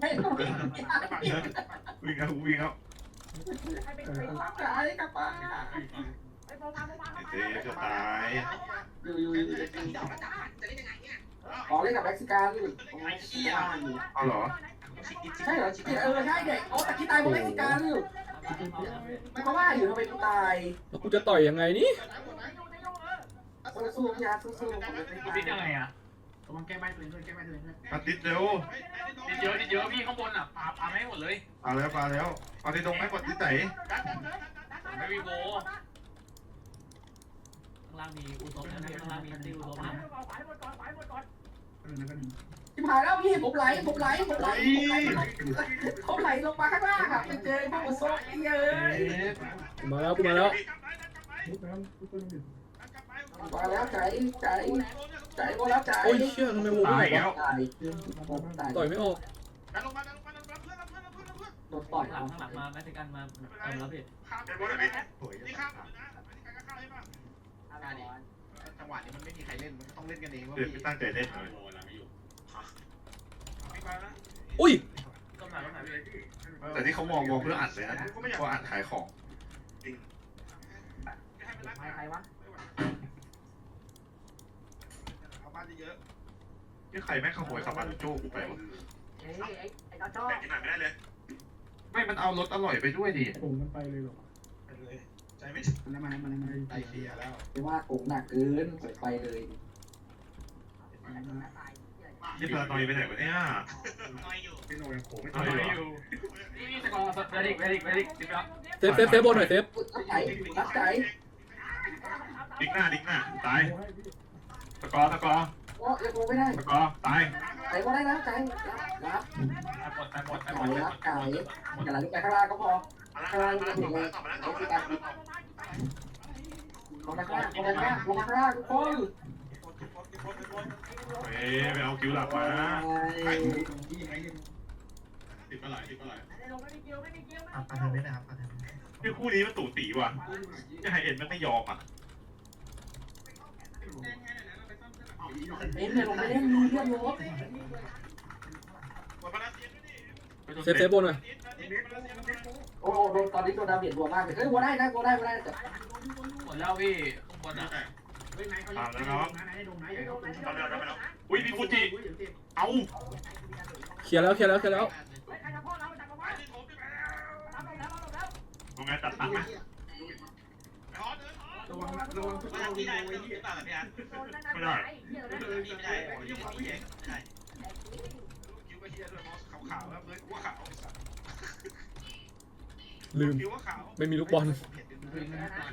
ไม่ต้องวิ่งแล้ววิ่งแล้วตายกลับมาเซฟจะตายอยู่อยู่อยู่ขอเล่นกับเม็กซิกันตรงนี้บ้านอยู่เอาเหรอใช่เหรอเออใช่เด็กโอ้ตะกี้ตายบนเม็กซิกันอยู่ไม่ก็ว่าอยู่ทำไมกูตายแล้วกูจะต่อยยังไงนี่สู้ๆพี่าร์ตสู้ๆผมจะติดยังไงอะ ระวังแก้ใบตัวเองด้วยแก้ใบตัวเองด้วยมาติดเร็วติดเยอะติดเยอะพี่ข้างบนอะปาปาไม่หมดเลยมาแล้วมาแล้วมาที่ตรงไม่กดที่ไหนไม่มีโบข้างล่างมีอุซบนะข้างล่างมีติวอุซบนะเออนั่นก็หนึ่งที่ผ่านแล้วพี่ผมไหลผมไหลผมไหลผมไหลผมไหลลงมาข้างล่างอะไปเจอพวกโซ่เยอะกูมาแล้วกูมาแล้วมุดไปแล้วมุดไป จ่ายหมแล้วจ่ายโอ้ยเชื่อทำไมวงตายแล้วตายตายต่อยไม่ออกดันลงมาดันลงมาดันลงมาเพื่อนเพื่อนเพื่อนเพื่อนโดต่อยหลังข้างหลังมาแมสกันมาทำแล้วพี่ข้ามไปบนเลยนี่ข้ามนะแมสกันก็ข้ามให้ป่ะจังหวะนี้มันไม่มีใครเล่นมันต้องเล่นกันเองว่าพี่ตั้งใจเล่นเลยอุ้ยแต่ที่เขามองมองเพื่ออัดเลยนะเพออัดขายของใครวะ เอาบ้านเยอะที่ใครแม่งขโมยขับมาโจ้กูไปวะเอ้ไอ้ไอ้กระจอกไม่มันเอารถอร่อยไปด้วยดิผมมันไปเลยหรอไปเลยใจไม่มันมามันมาใจเสียแล้วไม่ว่าโกงหนักเกินไปเลยนี่พลาตอยไปไหนวะเนี่ยน้อยอยู่พี่โน่ยังโขไม่เอาตายอยู่นี่นี่สกอร์เวดิกเวดิกเวดิกติดแล้วเซฟเซฟเซฟบนหน่อยเซฟรับใจรับใจดิกหน้าดิกหน้าตาย สกอร์สกอร์โอ้ยังโกงไม่ได้สกอร์ตายใจก็ได้นะใจรับหมดแต่หมดแต่หมไก่ดรับไก่อย่าไหลไปข้างล่างก็พอข้างล่างจะถึงเลยลงไปข้างลงไปข้างล่างลงไปข้างล่างลงไปข้างล่างทุกคนเฮ้ยไปเอาคิวหลักมาที่ยังไงยังติดปลาไหลติดปลาไหลอะปาเธอไม่ได้ครับปาเธอคือคู่นี้มันตู่ตีว่ะจะไฮเอ็นมันไม่ยอมอะ เอ็นเนี่ยลงไปเล่นเรื่องรถเซฟเซฟบนหน่อยโอ้โหโดนตอนนี้โดนดาเมจรัวมากเลยเฮ้ยวัวได้นะวัวได้วัวได้แต่หมดแล้วพี่ข้างบนอะเฮ้ยนายเขานายให้ดมนายให้ดมอุ้ยมีฟูจิเอาเคลียร์แล้วเคลียร์แล้วเคลียร์แล้วทำไงตัดตัดไหม ระวังระวังทุกคนดีโว้ยที่ไม่ได้ไม่ได้โอ้ยไม่ได้ไม่ได้คิ้วก็เฮียด้วยมอสขาวๆแล้วเลยกูว่าขาวลืมคิ้วว่าขาวไม่มีลูกบอล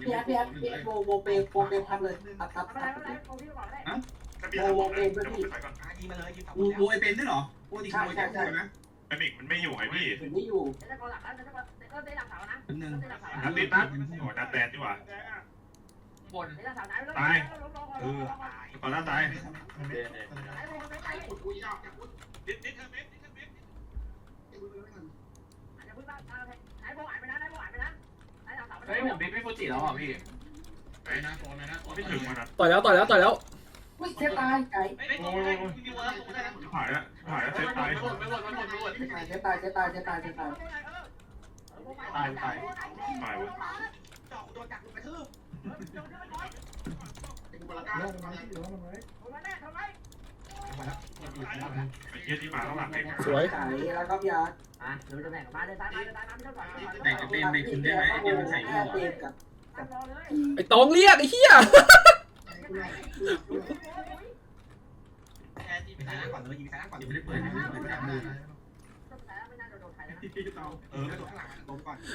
พี่แอ๊พี่แอ๊พี่แอ๊โบโบเปโบเปพับเลยตัดตัดตัดอาดีมาเลยยืนฝั่งกูกูไอเป็นด้วยเหรอกูจริงกูแค่นะไอมิกมันไม่อยู่ไงพี่ถึงไม่อยู่หนึ่งนัดติดนัดโอ้นัดแบนดีกว่า บนตายเออก่อนหน้าตายนิดนิดเธอเม็ดนิดเธอเม็ดเฮ้ยผมบิ๊กพี่ฟูจิแล้วอะพี่ไม่ถึงมันนะต่อยแล้วต่อยแล้วต่อยแล้วอุ้ยเสียตายไก่ไม่ไม่ไม่มีวัวแล้วผมได้นะหายแล้วหายแล้วเซฟตายไม่หมดไม่หมดไม่หมดไม่หมดเสียตายเสียตายเสียตายเสียตายตายตายตายวะ สวยแล้วก็อ้ยมาตองแต่งกับเต้นในคุณได้ไหมไอ้เหี้ยนใส่หมวไอ้ตองเรียกไอ้เหี้ย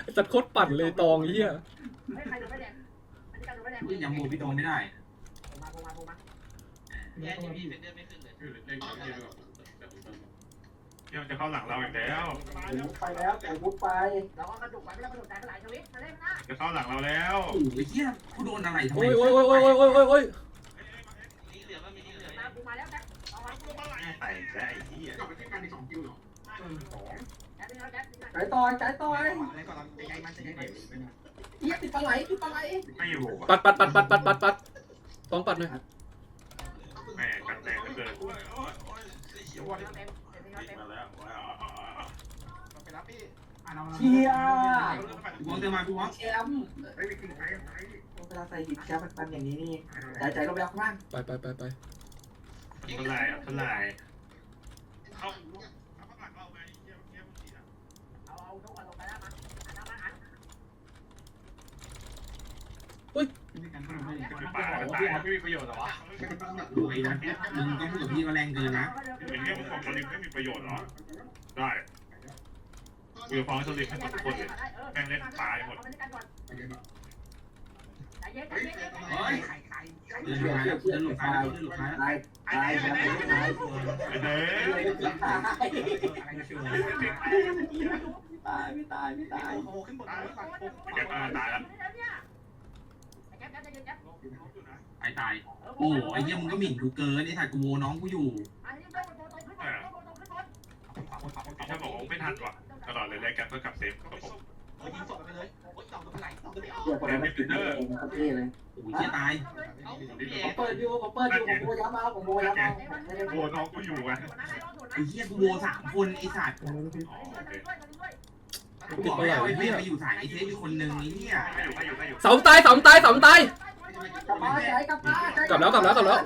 ไอ้จัดโคตรปั่นเลยตองเหี้ยใครโดนไปแดง ยังบูพี่โดนไม่ได้มาพงมาพงมาแย่ที่พี่เฟนเดอร์ไม่ขึ้นเลยเล่ดี๋ยวจะเข้าหลังเราอีกแล้วไปแล้วแต่บุกไปเราก็กระดุกไปไม่ได้กระดุกใจก็หลายชีวิตมาเล่นจะเข้าหลังเราแล้วโอ้ยเฮียผู้โดนอะไรทำไมโอ้ยโอ้ยโอ้ยโอ้ยโอ้ยโอ้ยโอ้ยเฮ้ไปแล้วไอ้เหี้ยกลับไปเล่นกันในสองคิวหรอสองใจต่อยใจต่อยอะไรก่อนใจใจมันใจใจ เด็กเฮียติดปลาไหลติดปลาไหลไม่อยู่ปัดปัดปัดปัดปัดปัดปัดตองปัดหน่อยแม่กันแรงเหลือเกินโอ้ยโอ้ยเสียวว่ะมาแล้วแล้วพี่เชียร์วงเติมมากูวงแชมป์เวลาใส่หินแชมป์มันอย่างนี้นี่ใจใจลงไปข้างล่างไปไปไปไปเท่าไหร่อะเท่าไหร่เอาเอาข้างหลังเราไงเยี่ยมเยี่ยมสีอะ เป็นป่าโอ้ก็โหตายพี่ไม่มีประโยชน์หรอวะโอ้ยนะมึงต้องพูดกับพี่ว่าแรงเกินนะเป็นเรื่องของสลิมไม่มีประโยชน์หรอ ได้กูจะฟ้องสลิมให้หมดทุกคนเลยแม่งเล่นป่าหมดเฮ้ยเดินมาแล้วเดินหลบซ้ายเดินหลบซ้ายตายตายตายตายไอ้เด้อตายไม่ตายไม่ตายโอ้โหขึ้นบนเลยฝั่งผมแกตายตายแล้ว ตายตายโอ้ไอ้เหี้ยมึงก็หมิ่นกูเกินไอ้ถ่ายกูโวน้องกูอยู่ถ้าบอกว่าไม่ทันว่ะตลอดเลยแลกแกก็กลับเซฟกับผมเออยิงศพไปเลยโอ้ยสองตัวไหลสองตัวไม่เอาเดี๋ยวคนนั้นกินเองเขาเท่เลยโอ้ยเหี้ยตายผมเปิดอยู่ผมเปิดอยู่ผมโบย้ำเอาผมโบย้ำเอาไม่ได้โบน้องกูอยู่ไงไอ้เหี้ยกูโวสามคนไอ้สัตว์อ๋อโอเค กูบอกแล้วไอ้เพื่อนไปอยู่สายไอ้เทสอยู่คนนึงไอ้เหี้ยไม่อยู่ไม่อยู่ไม่อยู่เสาตายสาตายเสาตายกลับแล้วกลับแล้วกลับแล้ว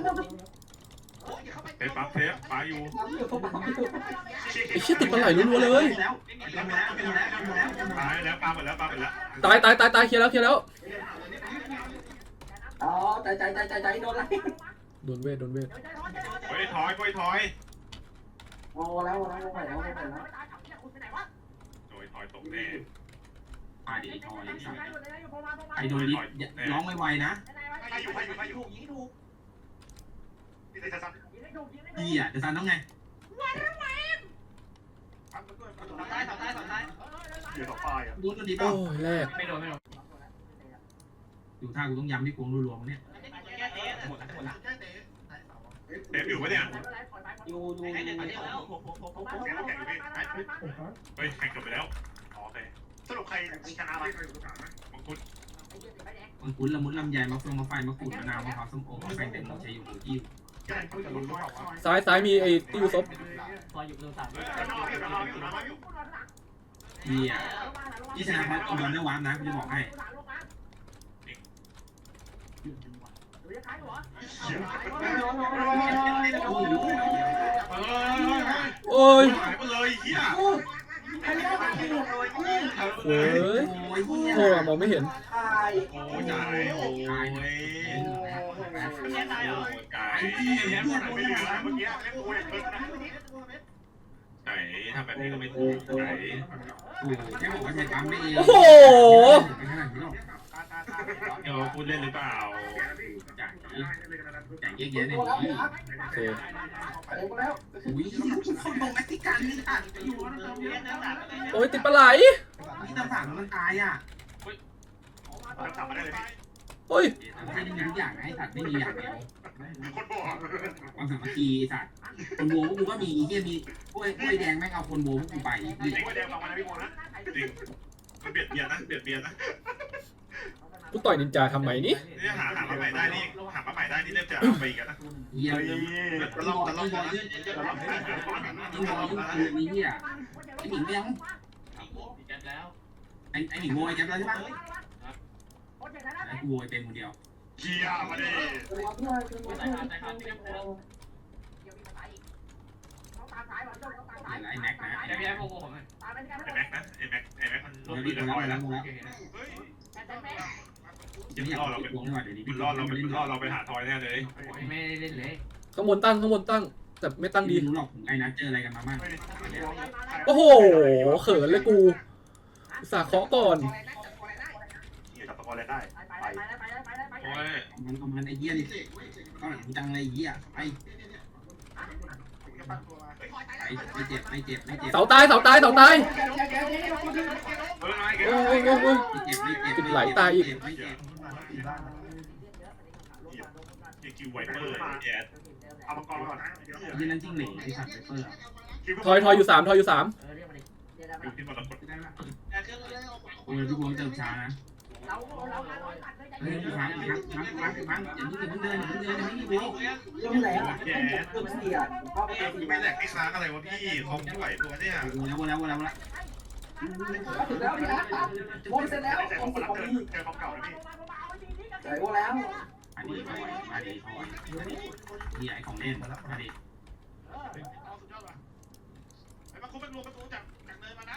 โอ้ยอย่าเข้าไปเซฟปั๊บเซฟป๋าอยู่ไอ้เหี้ยติดปลาไหลรัวๆเลยแล้วนแล้วเล้วเป็นแล้วเป็นแล้วตายแล้วปลาหมดแล้วปลาหมดแล้วตายตายตายตายเคลียร์แล้วเคลียร์แล้วอ๋อใจใจใจใจใจโดนอะไรโดนเวทโดนเวทเฮ้ยถอยเฮ้ยถอยโอ้แล้วแล้วไปแล้วไปแล้ว อยตกแน่อ่าเดี๋ยวไอ้ทอยไอ้สัตว์ไอ้โดนลิฟร้องไวๆนะใครอยู่ใครอยู่ใครอยู่ถูกยิงถูกพี่ใส่ซันดีอะจะซันต้องไงปั๊บมาด้วยสองใต้สองใต้สองใต้อยู่สองฝ่ายอะดูตัวดีโอ้ป่ะยแรกไม่โดนไม่โดนดูท่ากูต้องย้ำที่กวงรัวๆมั้งเนี่ยแก้เตะหมดแล้วหมดแล้วแค่เตะเซฟอยู่ปะเนี่ยอยู่อยู่ให้เด็กมาเที่ยวแล้วแกน้ำแข็งอยู่พี่เฮ้ยแข่งจบไปแล้วโอเค สรุปใครชนะวะมังคุดมันคุ้นละมุดลำไยมะเฟืองมะไฟมะกรูดมะนาวมะพร้าวส้มโอมะแฟงแตงโมชัยโยกิ้วแกเขาจะลุ้นหรือเปล่าวะซ้ายซ้ายมีไอ้ติ้วซบคอยอยู่ประตูสามเฮ้ยเราอยู่เราอยู่เราอยู่เฮียที่ชนะเพราะอินโดนได้วาร์ปนะกูจะบอกให้เฮ้ยโอ้ยหายไปเลยเฮีย ใครเล่าใครเล่าเฮ้ยโอ้ยเฮียโอ้มองไม่เห็นตายโอ้ยตายโอ้ยแก้ตายเหรอไก่ไอ้เหี้ยแกเฮียไม่เหลือเมื่อกี้เล่นตัวอย่างเพิ่มนะไก่ทำแบบนี้ก็ไม่ถูกไก่ที่บอกว่าใช้ปั๊มไม่เองโอ้โห เป็นขนาดนี้หรอกเดี๋ยวพูดเล่นหรือเปล่าจ่ายจ่ายเยอะแยะเนี่ยโบแล้วโอเคเต็มแล้วอุ้ยเขาลงแม็กซิกันนี่ตัดอยู่โอ้ยติดปลาไหลที่ตำสั่งมันตายอะเราทำมาได้เลยพี่โอ้ยไม่ได้มีทุกอย่างให้สัตว์ไม่มีอย่างเดียวคนบอกความสามัคคีสัตว์คนโบพวกกูก็มีอีเหี้ยมีกล้วยกล้วยแดงแม่งเอาคนโบพวกกูไปจริงว่าแดงฟังมานะพี่โมนะจริงมันเบียดเบียนนะเบียดเบียนนะ กูต่อยนินจาทำไมนี่นี่หาหามาใหม่ได้นี่หามาใหม่ได้นี่เริ่มจะเอาไปกันนะเหี้ยเฮ้ยตลอดตลอดยิ่งรอยิ่งคือมีเหี้ยไอหมิงไม่ยังแก้แล้วไอไอหมิงโวยแกแล้วใช่ปะไอกูโวยเป็นคนเดียวเชียร์มาดิเพื่อนเพื่อนเพื่อนสายขาดสายขาดเตรียมตัวไอแม็กนะแก้พี่ไอ้พวกผมเลยไอ้แม็กนะไอ้แม็กไอ้แม็กมันลโวยงดีมือแล้เรียบร้อยวแล้แล้ว วแล้วเฮ้ยจะล่อเราไปวงดีกว่าเดี๋ยวนี้มันล่อเราไปมันล่อเราไปหาทอยแน่เลยไม่ได้เล่นเลยข้างบนตั้งข้างบนตั้ง แต่ไม่ตั้งดีไม่รู้หรอกไอ้นัทเจออะไรกันมาบ้างโอ้โห เขินเลยกูอุตสาห์เคาะก่อนจับตะกอนอะไรได้ไปโอ้ยมันประมาณไอ้เหี้ยนี่ก็หลังจังเลยไอ้เหี้ยไปไปไม่เจ็บไม่เจ็บไม่เจ็บเสาตายเสาตายเสาตายเฮ้ยไอ้แกโอ้ยโอ้ยโอ้ยไม่เจ็บไม่เจ็บติดไหลตายอีก ไม่เจ็บไอ้คิวไวเปอร์แอดเอามังกรก่อนยี่นั่นจริงเหลยไอ้สัตว์ไซเฟอร์ทอยทอยอยู่สามทอยอยู่สามดูที่มรกตโอ้ยพี่วงเติมช้านะเฮ้ยพี่ฟังฟังฟังฟังฟังอย่าเพิ่งอย่าเพิ่งเดินอย่าเพิ่งเดินอย่าเพิ่งรีบเรื่องไหนอะเรื่องเสียเข้าไปไม่แหลกไม่ค้างอะไรวะพี่คอมไม่ไหวตัวเนี่ยโอ้แล้วโอ้แล้วโอ้แล้ว โอ้แล้วถึงแล้วพี่นะโอนเสร็จแล้วใจโอขอนงสิรับบกว่าเจอปีเจอของเก่าแล้วพี่ใจโอแล้วอันนี้คอยมาดีคอยมีไอ้ของเล่นมาดีเอาสุดยอดว่ะไอ้มาคุมเป็นรวมประตูจากจากเนินมานะ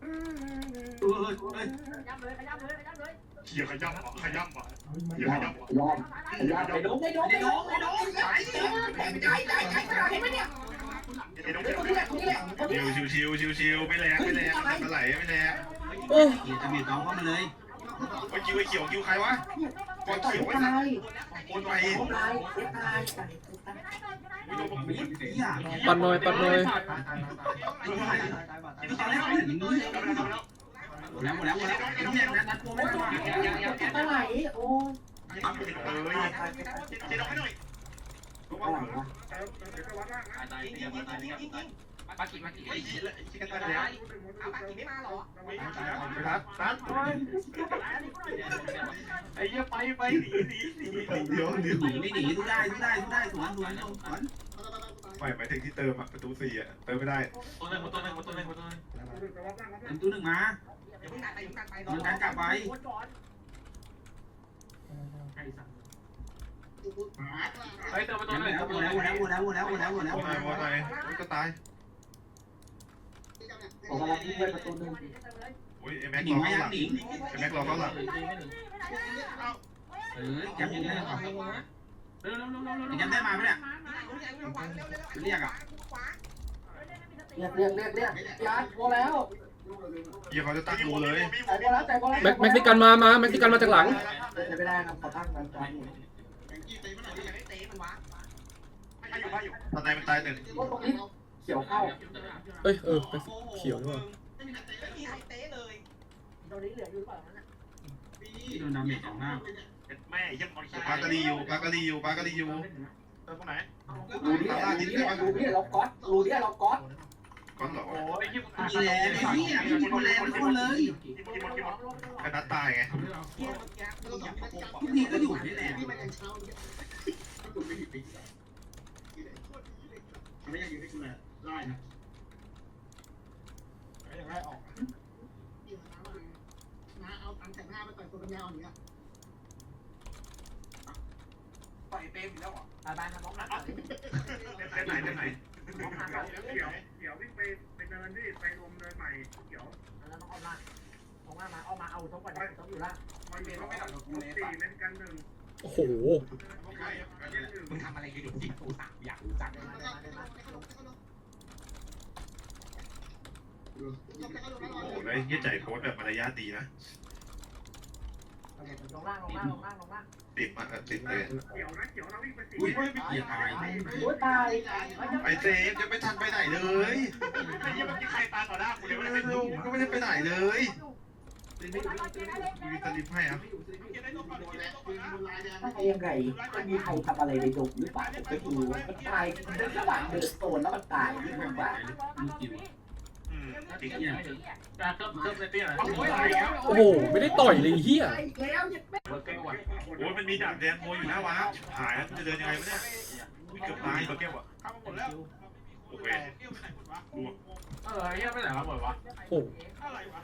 เออเออเขี่ยขย้ำขย้ำว่ะเขี่ยยขอมย้ำว่ะยอมยอมไปโดนไปโดนไปโดนไปโดนใจใจใจใจใจเห็นไหมเนี่ยไอ้น้องตรงนี้แหละตรงนี้แหละตรงนี้ ชิวชิวชิวชิวไม่แรงไม่แรงไม่ไหลไม่แรงโอ้เกียร์จะเบียดน้องเข้ามาเลยไอ้คิวไอ้เขียวคิวใครวะก้อนต่อยเขียวไว้ตายโอนไปตายตายไม่โดนผมไม่เหี้ยปัดหน่อยปัดหน่อยตอนแรกไม่เห็นมึงเลยแล้วหมดแล้วหมดแล้วเนี่ยนัดนัดตัวไม่ได้อะไรโอ้เอ้ย เจ๊น้องให้หน่อยตายตายตายตายปากิมากิเหี้ยชิคกี้พายเอาปากิไม่มาหรอไม่ทันทันไอ้เหี้ยไปไปหนีหนีหนีเดี๋ยวเดี๋ยวหนีไม่หนีได้ได้ได้สวนสวนสวนไม่หมายถึงที่เติมอะประตูสี่อะเติมไม่ได้ตัวหนึ่งตัวหนึ่งตัวหนึ่งตัวหนึ่งเป็นตัวหนึ่งมาอย่าเพิ่งการไปอย่าเพิ่งการไปมันการกลับไป เฮ้ยตัวตัวหมดแล้วหมตัวดนึแล้วหมดแล้วหมดแล้วหมดแล้วหมดแล้วหมดแล้วยโอ้ยโอ้ยก็ตายผมกำลังวิ่งไปประตูนึงโอ้ยไอ้แม็กหนีรอเข้าหลังหนีไอ้แม็กรอเข้าหลังเออจับยังได้ก่อเร็วเร็วเร็วเร็วเร็วยังได้มาไหมเนี่ยเรียกอะเรียกเรียกเรียกเรียกยาโอแล้วเฮียวเขาจะตั้งรูเลยแล้วใจโอแม็กเม็กซิกันมามาเม็กซิกันมาจากหลังไม่ได้ครับขอตั้งกัน ตอนไหนมันตายหนึ่งเขียวเข้าเอ้ยเออไปเขียวด้วยไม่มีใครเตรงนี้เหลืออยู่เปล่านั่นน่ะที่โดนดาเมจของหน้าแม่ยี่ยมคนปลากระดีอยู่ปลากระดีอยู่ปลากระดีอยู่เติมตรงไหนรูนี้รูนี้รูนี้เราก๊อตรูนี้เราก๊อต ก้อนหรอโอ้ยยี่สิบมีแรงไอ้เหี้ยมีคนแรงทุกคนเลยกินกินหมดกินหมดกระนัดตายไงทุกทีก็อยู่ที่แรงไม่ยังอยู่ที่กูเลยไล่นะอย่างไรออกปล่อยเปรมอยู่แล้วอะบายบายนะน้องนะเส้นไหนเส้นไหน เดี๋ยวเดี๋ยววิ่งไปไปเนินที่ไปรวมเนินใหม่เดี๋ยวแล้วน้องเอามาเอามามาเอามาเอาทบก่อนนะทบอยู่ละมันเป็นไมีสี่เมตรกันหนึ่งโอ้โหมึงทำอะไรกันอยู่ที่กูสามอยากรู้จักเลยโอ้โหแล้วไอ้เฮียใจโค้ดแบบมารยาทดีนะ ลงล่างลงล่างลงล่างลงล่างติดมาติดเลยเดี๋ยวนะเดี๋ยวเราวิ่งไปสี่อุ้ยเหี้ยตายโอ้ตายไอเซฟจะไม่ทันไปไหนเลยไอ้ยี่ยมเมื่อกี้ใครตาต่อหน้ากูเลยไม่ได้ลูกก็ไม่ได้ไปไหนเลยมีสลิปให้อะกินได้ตัวก่อนกินได้ตัวก่อนนะยังไงมันมีใครทำอะไรในดงหรือเปล่าผมไม่รู้มันตายเดินระหว่างเดินโซนแล้วมันตายยิ่งลำบา กมึงกินอืมจริงเนี่ยจะเพิ่มเพิ่มเตี้ยโอ้ยโอ้โห ไม่ได้ต่อยเลยเฮียแล้วยังไม่เก่งว่าโอ้ยมันมีดาบแดงโมอยู่หน้าวาร์ปหายแล้วจะเดินยังไงวะเนี่ยเกือบตายตัวแก้วอะเขามาหมดแล้วโอเคเที่ยวไปไหนหมดวะเออเฮียไปไหนมาหมดวะ โอ้อะไรวะ